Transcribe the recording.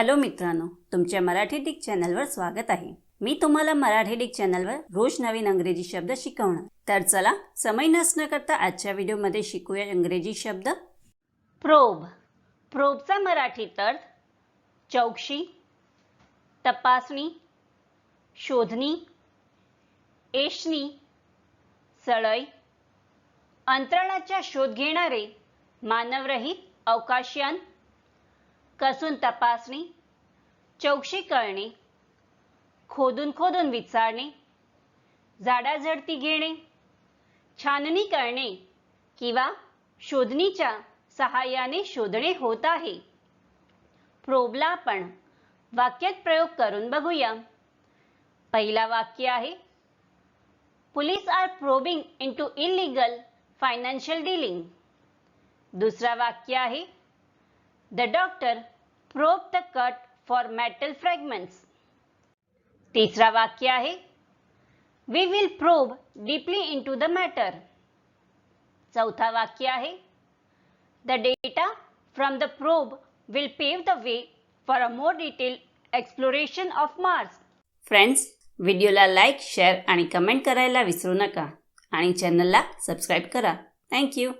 Hello मित्रांनो तुमच्या Marathi Dick चॅनलवर स्वागत आहे. मी तुम्हाला मराठी डिक चॅनलवर रोज नवीन अंग्रेजी शब्द शिकवणार. तर चला समय नसणं करता आजच्या व्हिडिओमध्ये शिकूया इंग्रजी शब्द. प्रोब. प्रोबचा मराठीत अर्थ चौकशी तपासणी शोधणी एशनी सळई अंतराळाचा शोध घेणारे मानवरहित अवकाशयान कसून तपासणी चौकशी करणे खोदून खोदून विचारणे झाडाझडती घेणे छाननी करणे किंवा शोधणीच्या सहाय्याने शोधणे होत आहे. प्रोबला आपण वाक्यात प्रयोग करून बघूया. पहिला वाक्य आहे police are probing in to illegal financial dealing दुसरा वाक्य आहे the doctor probe the cut for metal fragments तिसरा वाक्य आहे we will probe deeply into the matter चौथा वाक्य आहे the data from the probe will pave the way for a more detail exploration of Mars friends व्हिडिओला like share आणि comment करायला विसरू नका. आणि चॅनलला सबस्क्राईब करा. थँक्यू